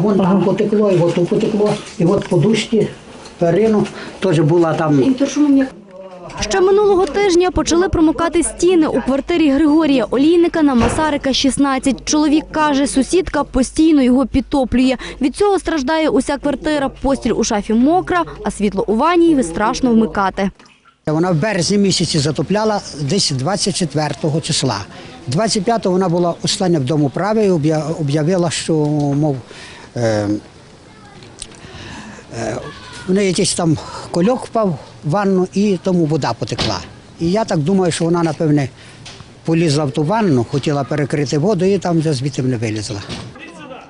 Вон там потекло, і от тут потекло, і от подушки, перину, теж була там. Ще минулого тижня почали промокати стіни у квартирі Григорія Олійника на Масарика 16. Чоловік каже, сусідка постійно його підтоплює. Від цього страждає уся квартира. Постіль у шафі мокра, а світло у ванні страшно вмикати. Вона в березні місяці затопляла десь 24 числа. 25-го вона була остання в дому праві і об'явила, що, мов, неї якийсь там кольок впав в ванну і тому вода потекла. І я так думаю, що вона, напевне, полізла в ту ванну, хотіла перекрити воду і там вже звідти не вилізла.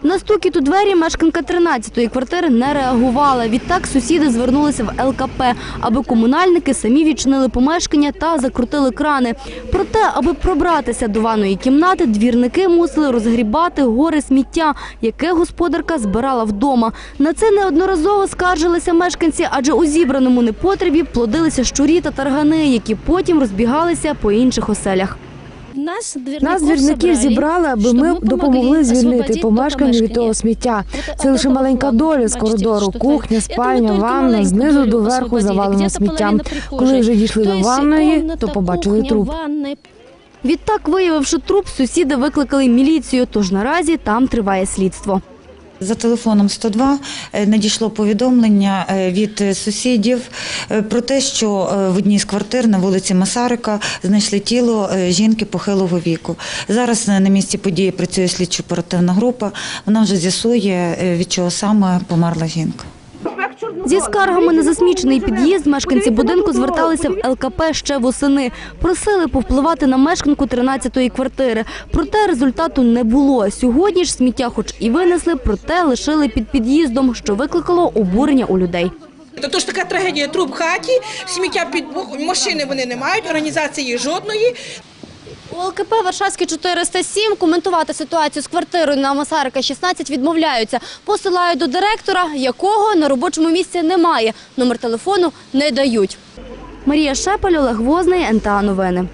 На стукіт у двері мешканка 13-ї квартири не реагувала. Відтак сусіди звернулися в ЛКП, аби комунальники самі відчинили помешкання та закрутили крани. Проте, аби пробратися до ванної кімнати, двірники мусили розгрібати гори сміття, яке господарка збирала вдома. На це неодноразово скаржилися мешканці, адже у зібраному непотребі плодилися щурі та таргани, які потім розбігалися по інших оселях. Нас Нас двірників зібрали, аби ми допомогли звільнити помешкання від того сміття. Це лише маленька доля з коридору, кухня, спальня, ванна, знизу до верху завалено сміттям. Коли вже дійшли до ванної, то побачили труп. Відтак, виявивши труп, сусіди викликали міліцію, тож наразі там триває слідство. За телефоном 102 е, надійшло повідомлення е, від е, сусідів про те, що в одній з квартир на вулиці Масарика знайшли тіло жінки похилого віку. Зараз на місці події працює слідчо-оперативна група. Вона вже з'ясує, від чого саме померла жінка. Зі скаргами на засмічений під'їзд мешканці будинку зверталися в ЛКП ще восени. Просили повпливати на мешканку 13-ї квартири. Проте результату не було. Сьогодні ж сміття хоч і винесли, проте лишили під під'їздом, що викликало обурення у людей. Тобто ж така трагедія труп в хаті, сміття під машини вони не мають, організації жодної. У ЛКП Варшавський 407 коментувати ситуацію з квартирою на Масарика 16 відмовляються. Посилають до директора, якого на робочому місці немає. Номер телефону не дають. Марія Шепель, Олег Возний, НТА Новини.